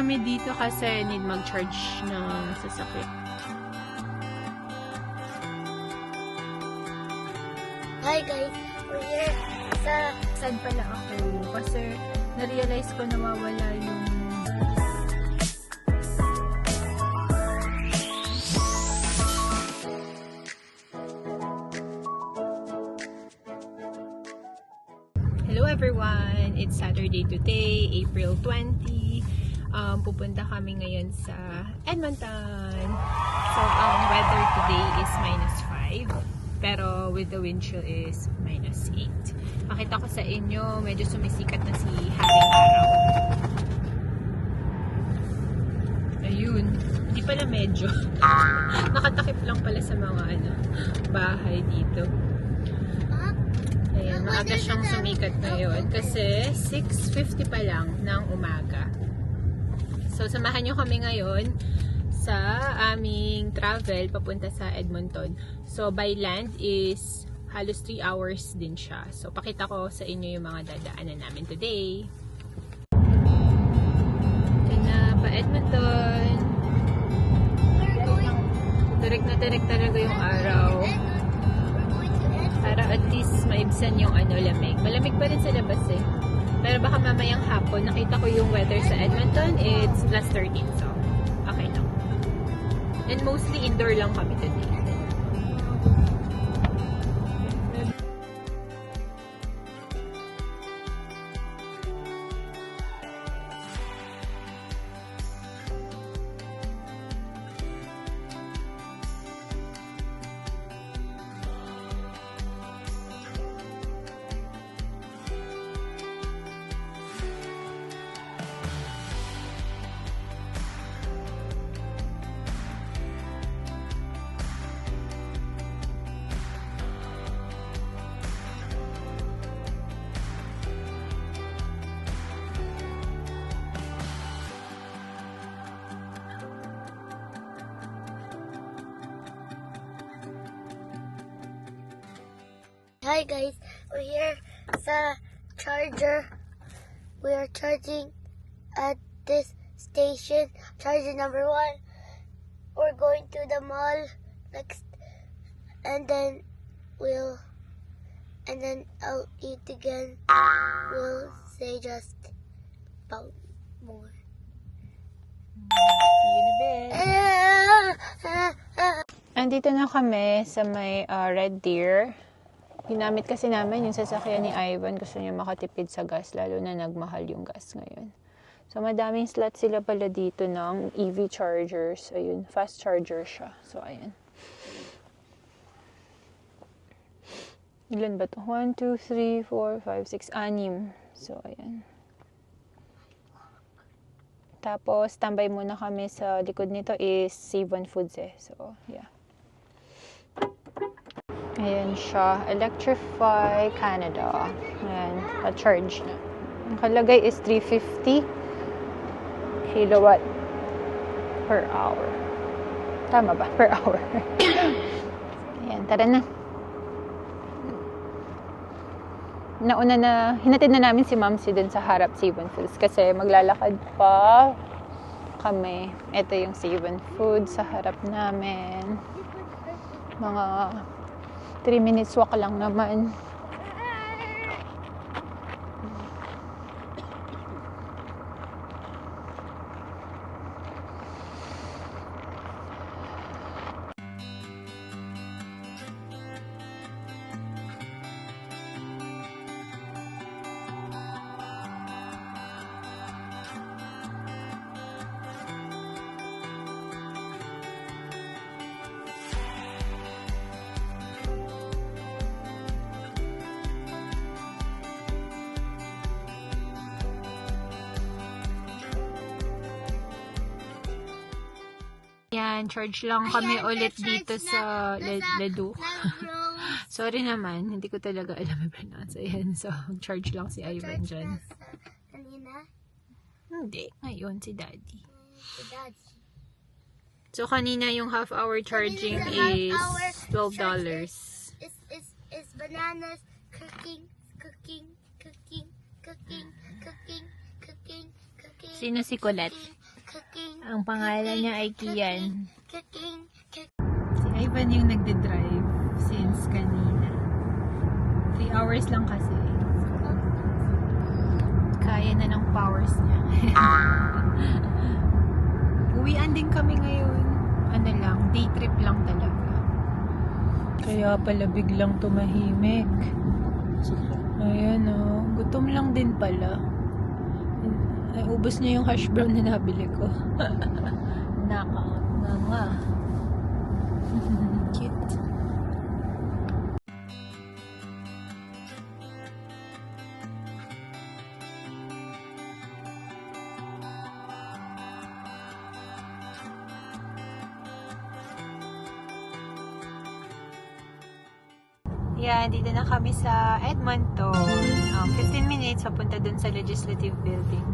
kami dito kasi need mag-charge ng sasakyan. Hi guys, we're sa Sad pala ako? Kasi na-realize ko nawawala yung Um, pupunta kami ngayon sa Edmonton. So, ang weather today is minus 5. Pero with the wind chill is minus 8. Pakita ko sa inyo, medyo sumisikat na si Haring Araw. Ayun. Hindi pala medyo. Nakatakip lang pala sa mga ano, bahay dito. Ayan, maaga siyang sumikat ngayon kasi 6.50 pa lang ng umaga. So, samahan nyo kami ngayon sa aming travel papunta sa Edmonton. So, by land is halos 3 hours din siya. So, pakita ko sa inyo yung mga dadaanan namin today. Ito na pa Edmonton. Direk na direk talaga yung araw. Para at least maibsan yung ano, lamig. Malamig pa rin sa labas eh. Pero baka mamayang hapon, nakita ko yung weather sa Edmonton, it's plus 13. So, okay lang. And mostly indoor lang kami today. Hi guys, we're here sa charger. We are charging at this station. Charger number one. We're going to the mall next, and then we'll, and then I'll eat again. We'll say just about more. See you in a bit. Andito na kami sa may uh, Red Deer. Ginamit kasi namin yung sasakyan ni Ivan. Gusto niya makatipid sa gas, lalo na nagmahal yung gas ngayon. So, madaming slots sila pala dito ng EV chargers. Ayun, fast charger siya. So, ayan. Ilan ba to? 1, 2, 3, 4, 5, 6, 6. So, ayan. Tapos, tambay muna kami sa likod nito is Save on Foods eh. So, yeah. Ayan siya. Electrify Canada. Ayan. Pa-charge na. Ang kalagay is 350 kilowatt per hour. Tama ba? Per hour. Ayan. Tara na. Nauna na, hinatid na namin si Mamsi dun sa harap Save on Foods kasi maglalakad pa kami. Ito yung Save on Foods sa harap namin. Mga 3 minutes walk lang naman. Yan, charge lang kami Ayan, ulit dito na- sa Le- nasa- Ledu. Sorry naman, hindi ko talaga alam yung pronounce. Ayan, so charge lang si Ivan dyan. kanina. Hindi, ngayon si Daddy. Si Daddy. So, kanina yung half hour charging is half hour $12. Is is is bananas cooking, cooking, cooking, cooking, cooking, cooking, cooking. Sino si Colette? Cooking. Ang pangalan niya ay Kian. Cooking. Si Ivan yung nagde-drive since kanina. 3 hours lang kasi. Kaya na ng powers niya. Uwian din kami ngayon. Ano lang, day trip lang talaga. Kaya pala biglang tumahimik. Ayan o. gutom lang din pala. Ay, ubos niya yung hash brown na nabili ko. Naka. Nga nga. Cute. Yan, dito na kami sa Edmonton. Um, 15 minutes, papunta dun sa Legislative Building.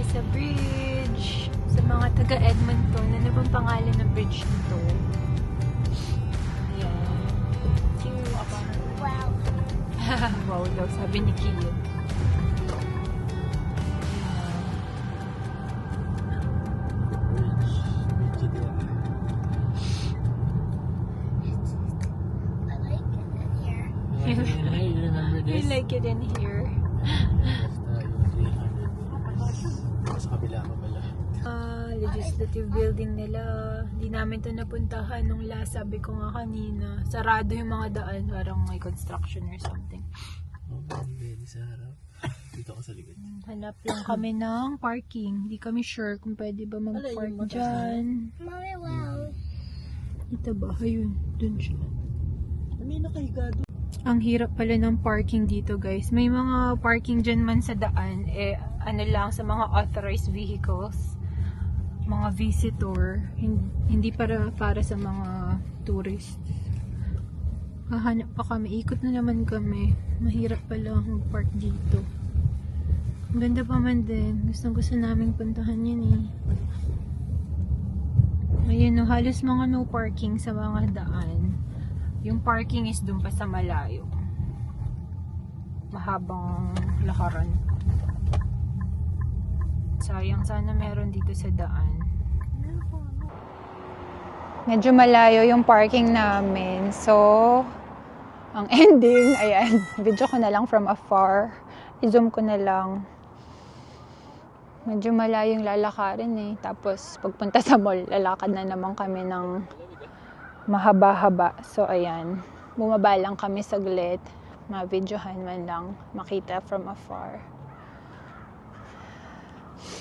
Tayo sa bridge. Sa mga taga Edmonton, ano bang pangalan ng bridge nito? Ayan. Cute. Wow. wow daw, sabi ni Kian. Sa kabila ko pala. Ah, legislative building nila. Di namin to napuntahan nung last sabi ko nga kanina. Sarado yung mga daan. Parang may construction or something. Oh, pwede sa harap. Dito ako sa likod. Hanap lang kami ng parking. Di kami sure kung pwede ba mag-park dyan. Mommy, wow. Ito ba? Ayun. Dun siya. May nakahiga doon. Ang hirap pala ng parking dito guys. May mga parking dyan man sa daan. Eh, ano lang sa mga authorized vehicles. Mga visitor. Hin- Hindi para para sa mga tourist. Hahanap pa kami. Ikot na naman kami. Mahirap pala mag-park dito. Ang ganda pa man din. Gustong gusto namin puntahan yan eh. Ayun no, halos mga no parking sa mga daan. Yung parking is dun pa sa malayo. Mahabang lakaran. Sayang sana meron dito sa daan. Medyo malayo yung parking namin. So, ang ending, ayan, video ko na lang from afar. I-zoom ko na lang. Medyo malayo yung lalakarin eh. Tapos, pagpunta sa mall, lalakad na naman kami ng mahaba-haba. So, ayan. Bumaba lang kami saglit. Ma-videohan man lang. Makita from afar.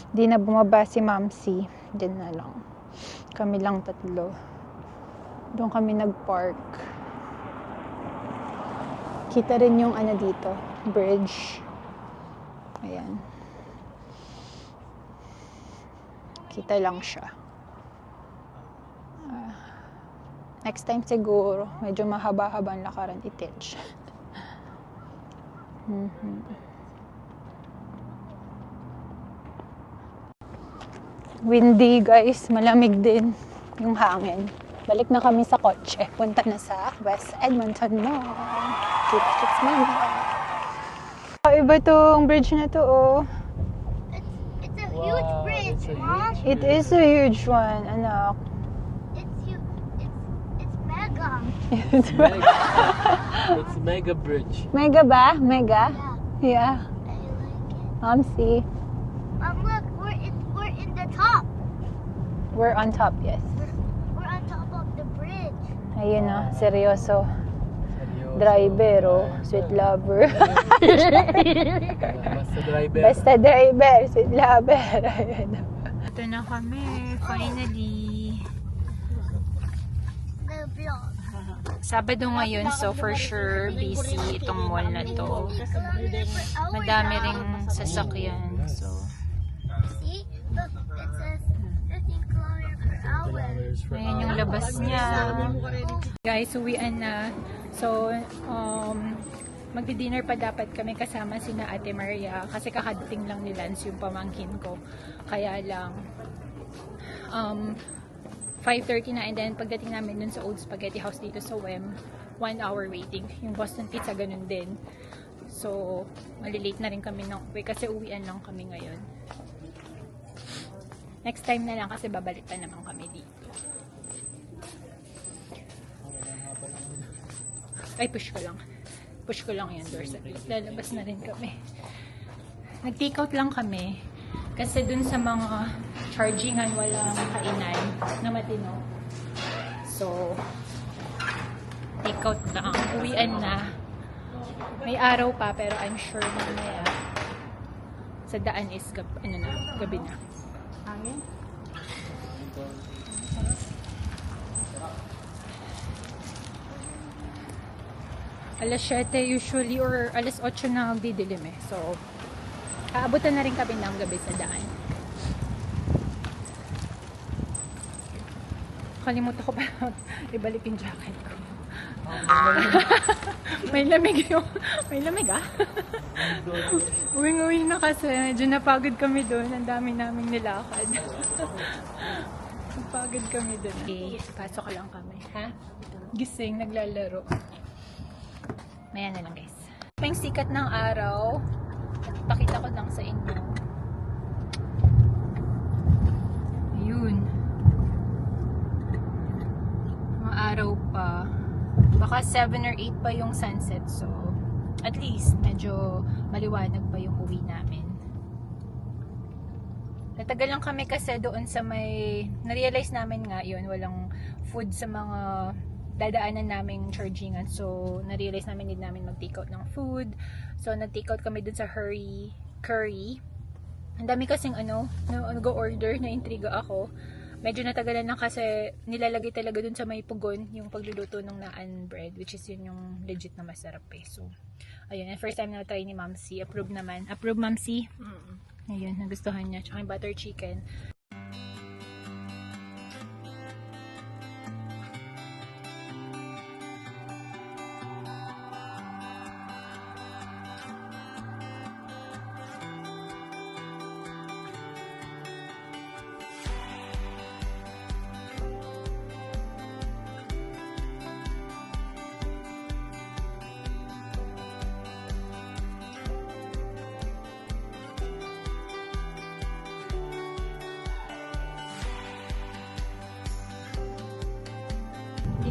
Di na bumaba si Mamsi. Diyan na lang. Kami lang tatlo. Doon kami nag-park. Kita rin yung ano dito. Bridge. Ayan. Kita lang siya. Ah. next time siguro, medyo mahaba-haba ang lakaran i-teach. Mhm. Windy guys, malamig din yung hangin. Balik na kami sa kotse. Punta na sa West Edmonton Mall. Kita kits mama. Iba tong bridge na to oh. It's, it's a huge bridge, it's a Mom. huge It is a huge one, anak. It's huge. It's, it's mega. It's Mega. It's Mega Bridge. Mega ba? Mega? Yeah, Yeah. I like it. Mom, look, we're in, we're in the top. We're on top, yes. We're, we're on top of the bridge. Ayun oh, seryoso. Seryoso. driver, oh. Sweet lover. Basta driver. Basta driver, sweet lover. Ayan. Ito na kami, finally. The vlog. Sabado ngayon, so for sure busy itong mall na to. Madami ring sasakyan. So, ayan yung labas niya. Guys, uwian na. So, um, magdi-dinner pa dapat kami kasama sina Ate Maria kasi kakadating lang ni Lance yung pamangkin ko. Kaya lang, um, 5.30 na and then pagdating namin dun sa Old Spaghetti House dito sa WEM, 1 hour waiting. Yung Boston Pizza ganun din. So, malilate na rin kami ng uwi kasi uwian lang kami ngayon. Next time na lang kasi babalik pa naman kami dito. Ay, push ko lang. Push ko lang yan door sa Lalabas na rin kami. Nag-take out lang kami. Kasi dun sa mga chargingan walang kainan na matino. So, take out lang. Uwian na. May araw pa pero I'm sure mamaya sa daan is gab ano na, gabi na. Hangin? Alas 7 usually or alas 8 na magdidilim eh. So, aabutan na rin kami ng gabi sa daan. Kalimutan ko pa ibalik yung jacket ko. May lamig yung, may lamig ah. Uwing-uwi na kasi, medyo napagod kami doon. Ang dami naming nilakad. napagod kami doon. Okay, pasok lang kami. Ha? Gising, naglalaro. Maya na lang guys. May sikat ng araw. Pakita ko lang sa inyo. Ayun. Mga araw pa. Baka 7 or 8 pa yung sunset. So, at least, medyo maliwanag pa yung uwi namin. Natagal lang kami kasi doon sa may... Na-realize namin nga yun, walang food sa mga dadaanan naming chargingan. So, na-realize namin need namin mag-take out ng food. So, nag-take out kami dun sa Hurry Curry. Ang dami kasing ano, nag-order, na-intriga ako. Medyo natagalan lang kasi nilalagay talaga dun sa may pugon yung pagluluto ng naan bread which is yun yung legit na masarap eh. So, ayun. And first time na try ni Mamsi. Approve naman. Approve, Mamsi? Ayun, nagustuhan niya. Tsaka yung butter chicken.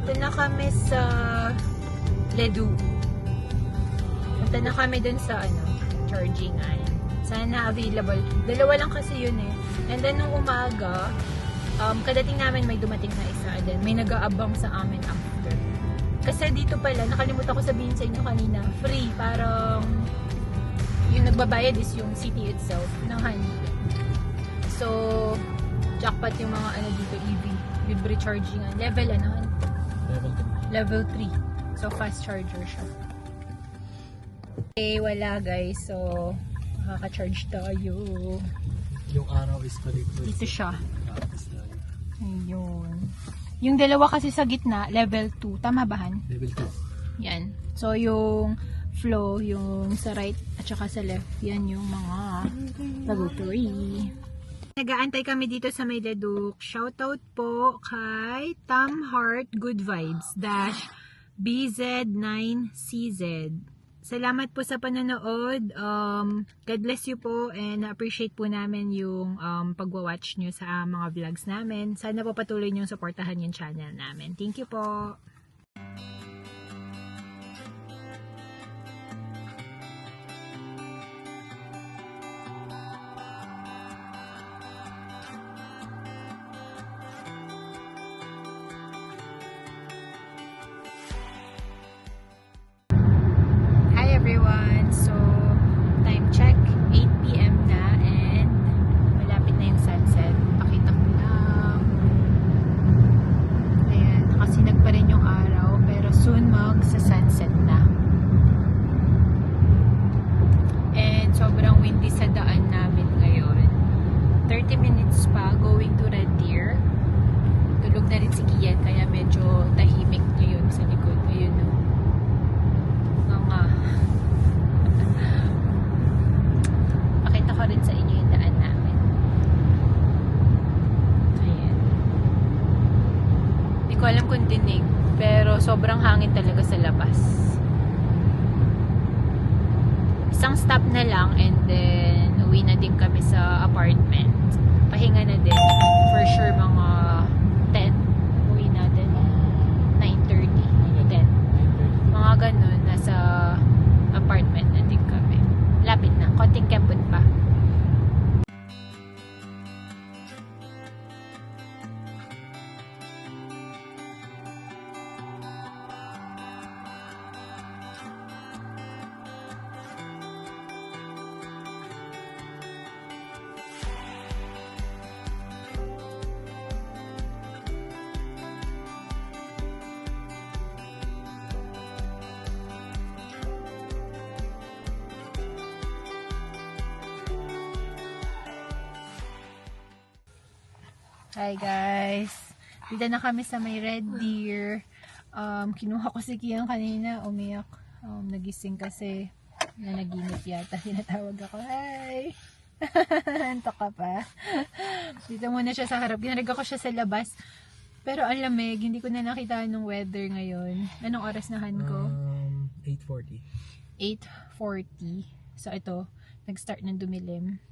Dito na kami sa Ledu. Punta na kami dun sa ano, chargingan. Sana available. Dalawa lang kasi yun eh. And then nung umaga, um, kadating namin may dumating na isa. And then may nag-aabang sa amin after. Kasi dito pala, nakalimutan ko sabihin sa inyo kanina, free. Parang yung nagbabayad is yung city itself ng Honey. So, jackpot yung mga ano dito, EV. Yung recharging. Level ano? Level Level 3. So, fast charger siya. Okay, wala guys. So, makaka-charge tayo. 2. Yung araw is paligid. Dito siya. Ayun. Yung dalawa kasi sa gitna, level 2. Tama ba, Han? Level 2. Yan. So, yung flow, yung sa right at saka sa left, yan yung mga level 3. Nagaantay kami dito sa may Leduk. Shoutout po kay Tam Heart Good Vibes dash BZ9CZ. Salamat po sa panonood. Um, God bless you po and appreciate po namin yung um, pagwa-watch nyo sa mga vlogs namin. Sana po patuloy nyo supportahan yung channel namin. Thank you po. 30 minutes pa going to Red Deer. Tulog na rin si Kian, kaya medyo tahimik ngayon sa likod. Ayun, no? Mga... Pakita ko rin sa inyo yung daan namin. Ayan. Hindi ko alam kung dinig, pero sobrang hangin talaga sa labas. Isang stop na lang and then uwi na din kami sa apartment. Pahinga na din. For sure mga 10. Uwi natin. 9.30. 10. Mga ganun. Nasa Hi guys! Dito na kami sa may Red Deer. Um, kinuha ko si Kian kanina, umiyak. Um, nagising kasi na naginip yata. Tinatawag ako, hi! Antok ka pa. Dito muna siya sa harap. Ginarga ko siya sa labas. Pero ang lamig, hindi ko na nakita anong weather ngayon. Anong oras na han ko? Um, 8.40. 8.40. So, ito, nag-start ng dumilim.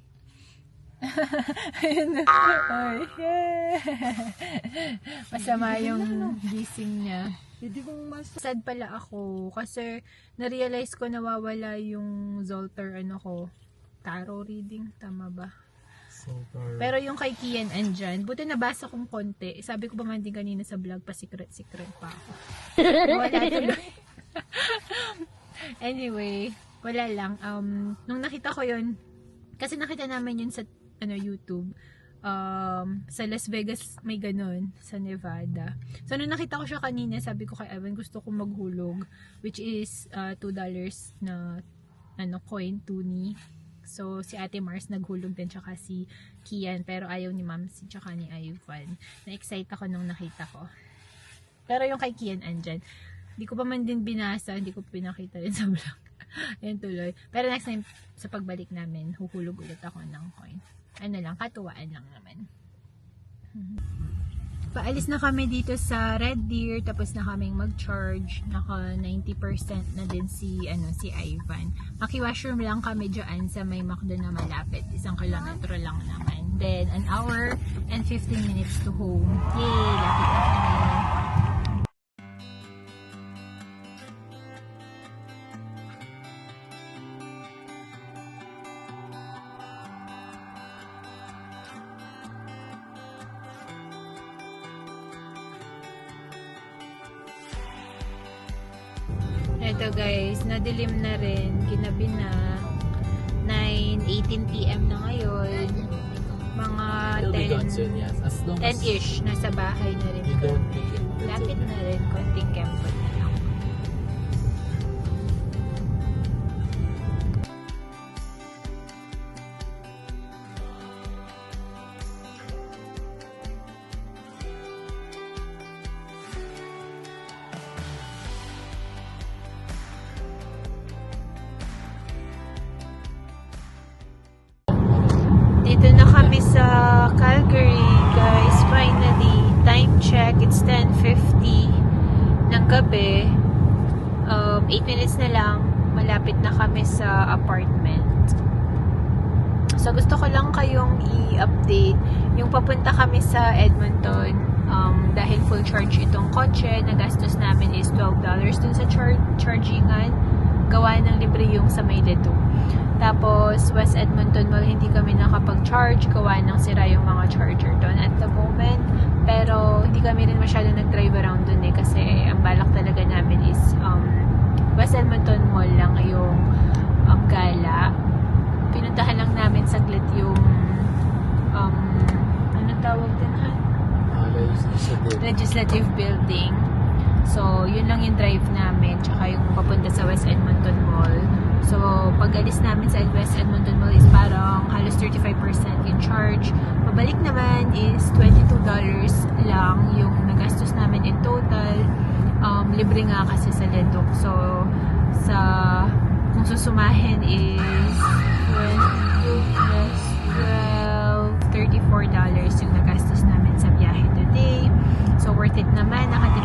Ayun na. Ay, yeah. Masama yung gising niya. Hindi kong mas... Sad pala ako kasi na-realize ko nawawala yung Zoltar ano ko. Tarot reading, tama ba? Pero yung kay Kian andyan, buti nabasa kong konti. Sabi ko ba man din kanina sa vlog, pa secret-secret pa ako. wala tuloy. anyway, wala lang. Um, nung nakita ko yun, kasi nakita namin yun sa ano YouTube, um, sa Las Vegas may ganun, sa Nevada. So, nung nakita ko siya kanina, sabi ko kay Evan, gusto kong maghulog, which is uh, $2 na ano, coin, tuni. So, si Ate Mars naghulog din, tsaka si Kian, pero ayaw ni Ma'am si tsaka ni Ivan. Na-excite ako nung nakita ko. Pero yung kay Kian andyan, hindi ko pa man din binasa, hindi ko pinakita rin sa vlog. Ayun tuloy. Pero next time, sa pagbalik namin, huhulog ulit ako ng coin. Ano lang, katuwaan lang naman. Paalis na kami dito sa Red Deer, tapos na kaming mag-charge. Naka 90% na din si, ano, si Ivan. Maki-washroom lang kami dyan sa may McDo na malapit. Isang kilometro lang naman. Then, an hour and 15 minutes to home. Yay! Lapit na kami. Ito guys, nadilim na rin. Ginabi na. 9.18pm na ngayon. Mga It'll be gone 10, soon, yes. As long as 10-ish. Nasa bahay na rin Lapit na rin. Konting kempot na kami sa Calgary, guys. Finally, time check. It's 10.50 ng gabi. Um, 8 minutes na lang. Malapit na kami sa apartment. So, gusto ko lang kayong i-update. Yung papunta kami sa Edmonton, um, dahil full charge itong kotse, nagastos namin is $12 dun sa char- chargingan. Gawa ng libre yung sa may Ledo. Tapos, West Edmonton Mall, hindi kami nakapag-charge. Gawa ng sira yung mga charger doon at the moment. Pero, hindi kami rin masyado nag-drive around doon eh. Kasi, ang balak talaga namin is um, West Edmonton Mall lang yung um, gala. Pinuntahan lang namin saglit yung um, ano tawag din ha? Ah, legislative. legislative building. So, yun lang yung drive namin. Tsaka yung papunta sa West Edmonton Mall. So, pag alis namin sa West Edmonton Mall is parang halos 35% in charge. Pabalik naman is $22 lang yung nagastos namin in total. Um, libre nga kasi sa Ledok. So, sa kung susumahin is 12 plus 12, $34 yung nagastos namin sa biyahe today. So, worth it naman. Nakatipid